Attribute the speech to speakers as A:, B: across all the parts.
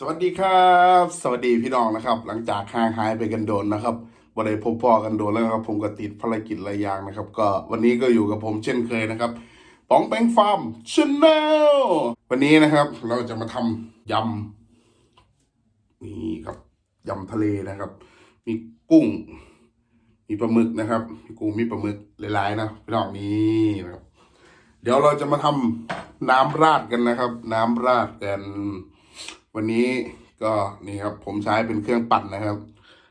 A: สวัสดีครับ สวัสดีพี่น้องนะครับ หลังจากห่างหายไปกันโดนนะครับวันใดพบพ่อกันโดนแล้วครับผมก็ติดภารกิจหลายอย่างนะครับ ก็วันนี้ก็อยู่กับผมเช่นเคยนะครับป๋องแป้งฟาร์มชแนลวันนี้นะครับเราจะมาทำยำนี่ครับยำทะเลนะครับ มีกุ้ง มีปลาหมึกนะครับมีกุ้งมีปลาหมึกหลายๆนะพี่น้องนี่นะครับ เดี๋ยวเราจะมาทำน้ำราดกันนะครับ น้ำราดกัน วันนี้ก็นี่ครับผมใช้เป็นเครื่องปั่นนะครับ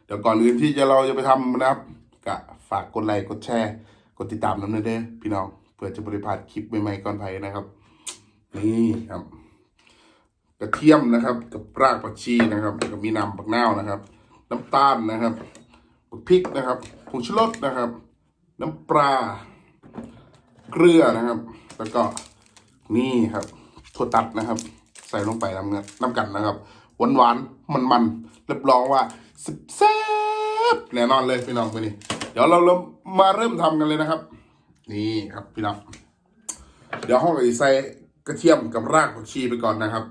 A: เดี๋ยวก่อนอื่นที่จะเราจะไปทำนะครับก็ฝากกดไลค์กดแชร์ กดติดตามน้ำเนยเด้อพี่น้องเพื่อจะบริพาดคลิปใหม่ๆก่อนไผนะครับ นี่ครับ กระเทียมนะครับกับรากผักชีนะครับแล้วก็มีน้ำปักนาวนะครับ น้ำตาลนะครับพริกนะครับผงชูรสนะครับ น้ำปลาเกลือนะครับ แล้วก็นี่ครับถั่วตัดนะครับ ส่ลงไปน้ำเงินน้ำกันนะครับหวานหวานมันมันๆรับรองว่าแซ่บแน่นอนเลยพี่น้องไปนี่เดี๋ยวเราเริ่มมาเริ่มทำกันเลยนะครับ นี่ครับพี่น้องเดี๋ยวห้องก็จะใส่กระเทียมกับรากผักชีไปก่อนนะครับ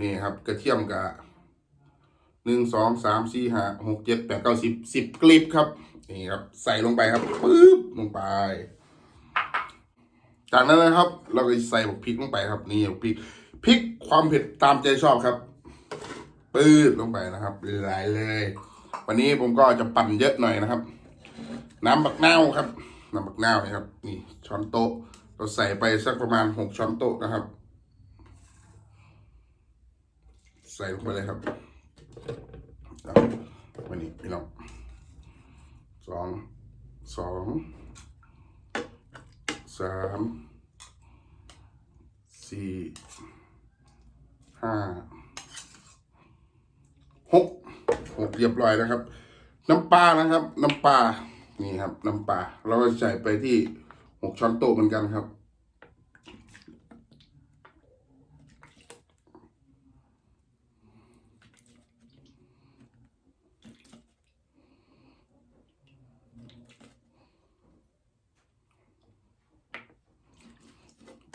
A: นี่ครับกระเทียมกับหนึ่งสองสามสี่ห้าหกเจ็ดแปดเก้าสิบสิบกลีบครับนี่ครับ ใส่ลงไปครับปึ๊บลงไป จากนั้นนะครับ เราก็ใส่พริกลงไปครับ นี่พริก พริกความเผ็ดตามใจชอบครับ ปื้ดลงไปนะครับหลายเลย วันนี้ผมก็จะปั่นเยอะหน่อยนะครับ น้ำบักนาวครับ น้ำบักนาวนะครับ นี่ช้อนโต๊ะ เราใส่ไปสักประมาณหกช้อนโต๊ะนะครับ ใส่ลงไปเลยครับวันนี้พี่น้องสองสองสามสี่ ห้าหกหกเรียบร้อยนะครับ น้ำปลานะครับ น้ำปลานี่ครับ น้ำปลาเราก็ใส่ไปที่หกช้อนโต๊ะเหมือนกันครับ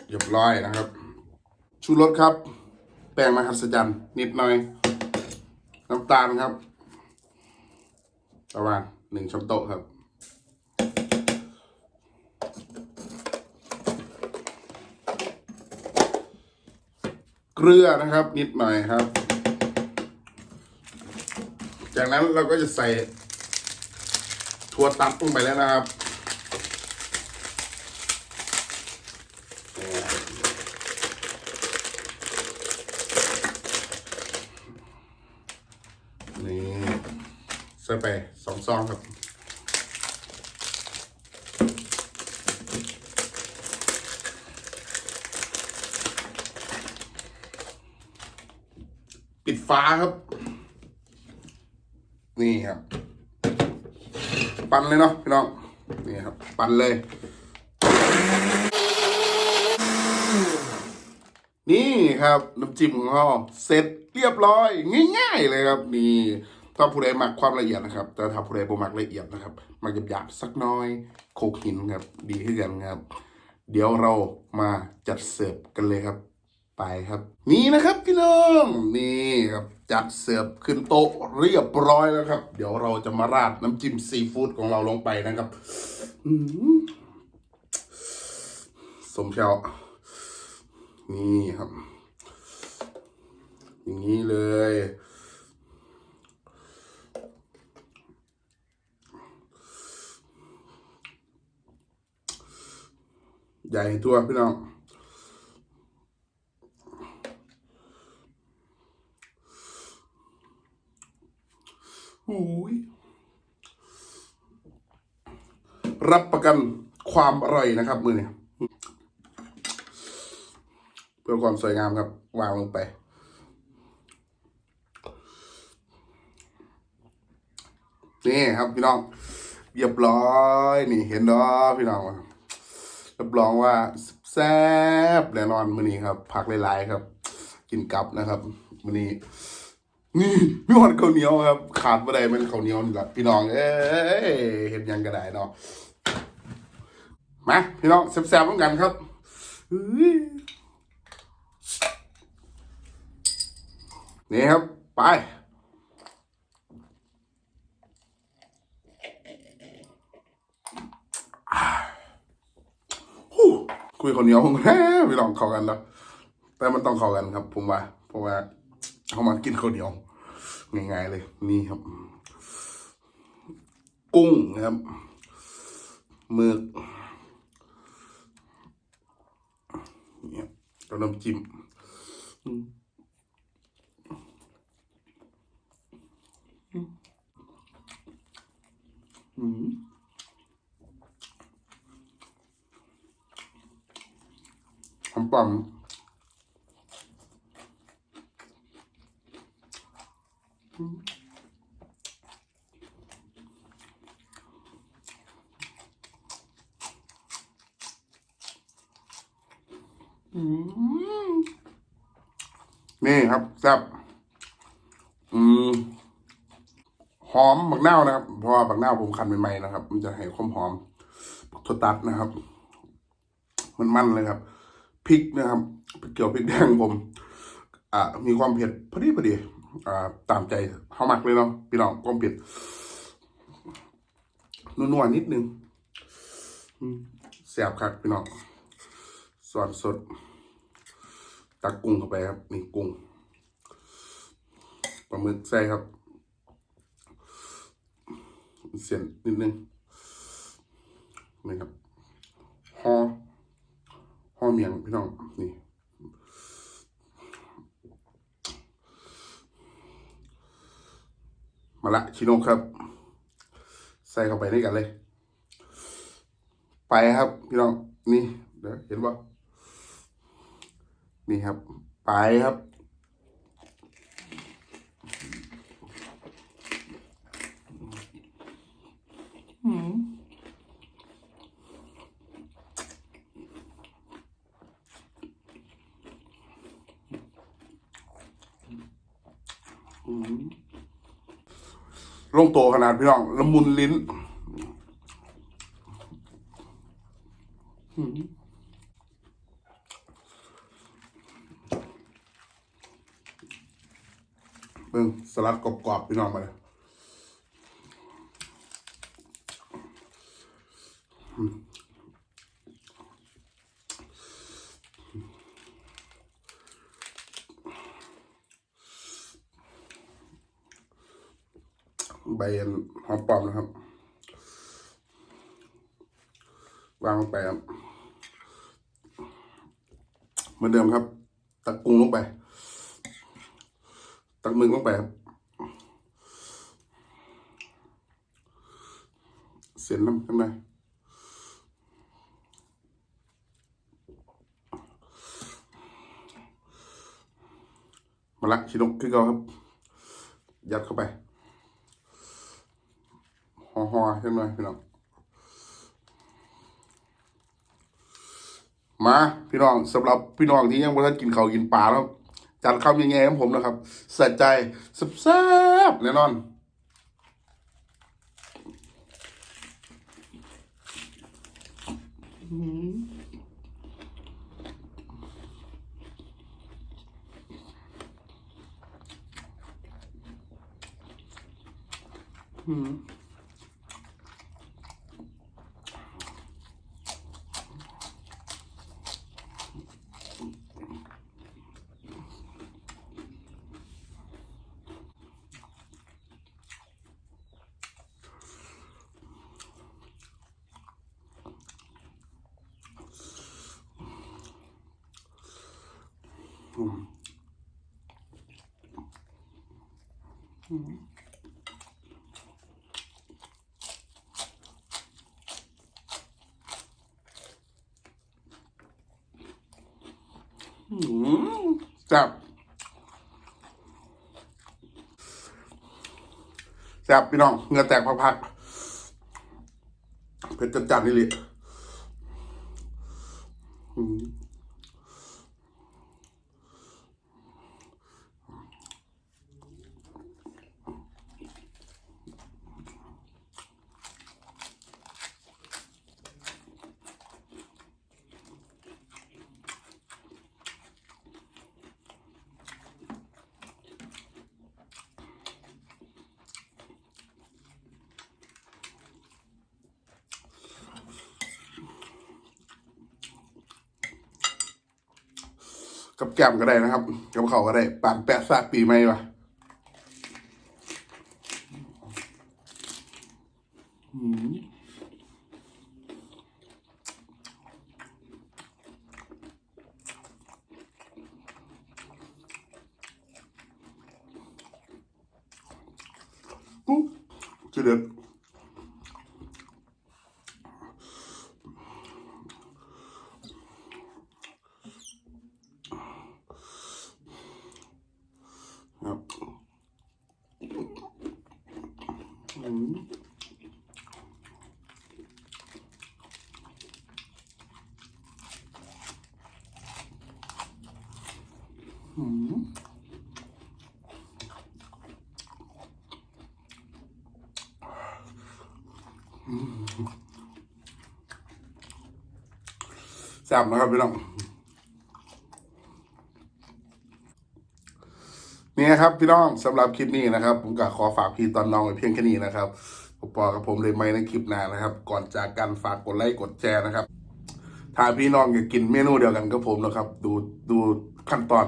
A: เรียบร้อยนะครับ ชูรสครับ แป้งมหัศจรรย์นิดหน่อย น้ำตาลครับ ประมาณหนึ่งช้อนโต๊ะครับ เกลือนะครับ นิดหน่อยครับ จากนั้นเราก็จะใส่ถั่วตัดลงไปแล้วนะครับ นี่ ไปสองซองครับปิดฟ้าครับ นี่ครับ ปั่นเลยเนาะพี่น้องนี่ครับ ปั่นเลย นี่ครับน้ำจิ้มของเราเสร็จเรียบร้อย ง่าย ๆ เลยครับนี่ ถ้าผู้ใดมักความละเอียดนะครับ แต่ถ้าผู้ใดบ่มักละเอียดนะครับ มักหยาบๆสักน้อยโคกหินครับ ดีขึ้นกันครับ เดี๋ยวเรามาจัดเสิร์ฟกันเลยครับ ไปครับ นี่นะครับพี่น้องนี่ครับจัดเสิร์ฟขึ้นโต๊ะเรียบร้อยแล้วครับ เดี๋ยวเราจะมาราดน้ำจิ้มซีฟู้ดของเราลงไปนะครับอสมเชานี่ครับ อย่างนี้เลย ใหญ่ตัวพี่น้องหูยรับประกันความอร่อยนะครับ มือเนี่ยเพื่อความสวยงามครับ วางลงไป นี่ครับพี่น้องเรียบร้อย นี่เห็นเนาะพี่น้อง รับรองว่าแซ่บแน่นอนมื้อนี้ครับผักหลายๆครับ กินกับนะครับมื้อนี้นี่มีหอดข้าวเหนียวครับ ขาดบ่ได้เป็นข้าวเหนียวนี่แหละพี่น้องเอ้ยเห็นยังก็ได้เนาะมาพี่น้องแซ่บๆเหมือนกันครับนี่ครับ ไป คุยคนเหนียวผมแฮ่ไม่ลองเข้ากันแล้วแต่มันต้องเข้ากันครับ ผมว่าเพราะว่าเขามากินข้าวเหนียวง่ายๆเลย นี่ครับ กุ้งนะครับหมึกเนี่ยก็น้ำจิ้มอืมอืมหอมปัง นี่ครับแซ่บอืมหอมบักนาวนะครับเพราะว่าบักนาผมคั้นใหม่ๆนะครับ มันจะให้ความหอมบักถั่วตัดนะครับ มันมันเลยครับพริกนะครับเกี่ยวพริกแดงผม อ่า มีความเผ็ดพอดีพอดี อ่า ตามใจเฮามักเลยเนาะพี่น้องความเผ็ดนัวๆนิดนึงแซบครับพี่น้องสอนสด ตักกุ้งเข้าไปครับนี่กุ้งปลาหมึกใส่ครับ เสียนนิดนึงนี่ครับห่อห่อเมียงพี่น้องนี่มาละชิโนครับ ใส่เข้าไปด้วยกันเลย ไปครับ พี่น้องนี่เดี๋ยวเห็นป่ะ นี่ครับ ไปครับลงโตขนาดพี่น้องละมุนลิ้นหืมเบิ่ง สลัดกรอบๆพี่น้องมาเลยใบหอมปอมนะครับ วางลงไปครับเหมือนเดิมครับ ตักกุ้งลงไป ตักมึกลงไปครับ เสียนน้ำข้างในมาละชินกขึ้นเขาครับ ยัดเข้าไปห่อห่อๆขึ้นมาพี่น้องมาพี่น้องสำหรับพี่น้องที่ยังไม่ทันกินข้าวกินปลาแล้วจัดคำยังไงของผมนะครับใส่ใจแซ่บๆแน่นอน อืมแซ่บแซ่บพี่น้องเหงื่อแตกพักๆเผ็ดจัดๆนี่เลย กับแก้มก็ได้นะครับ กับเขาก็ได้ปานแปะซากปีใหม่วะอืมอู้จะเด็ด แซ่บนะครับพี่น้องนี่นะครับพี่น้องสำหรับคลิปนี้นะครับ ผมก็ขอฝากพี่ตอนน้องไว้เพียงแค่นี้นะครับผมปอกับผมเลยไม่ในคลิปหน้านะครับ ก่อนจากกันฝากกดไลค์กดแชร์นะครับถ้าพี่น้องอยากกินเมนูเดียวกันกับผมนะครับ ดูดูขั้นตอน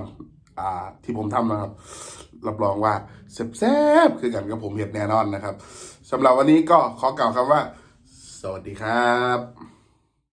A: อ่าที่ผมทำนะครับ รับรองว่าแซ่บๆคือกันกับผมเห็ดแน่นอนนะครับสำหรับวันนี้ก็ขอกล่าวคำว่า สวัสดีครับ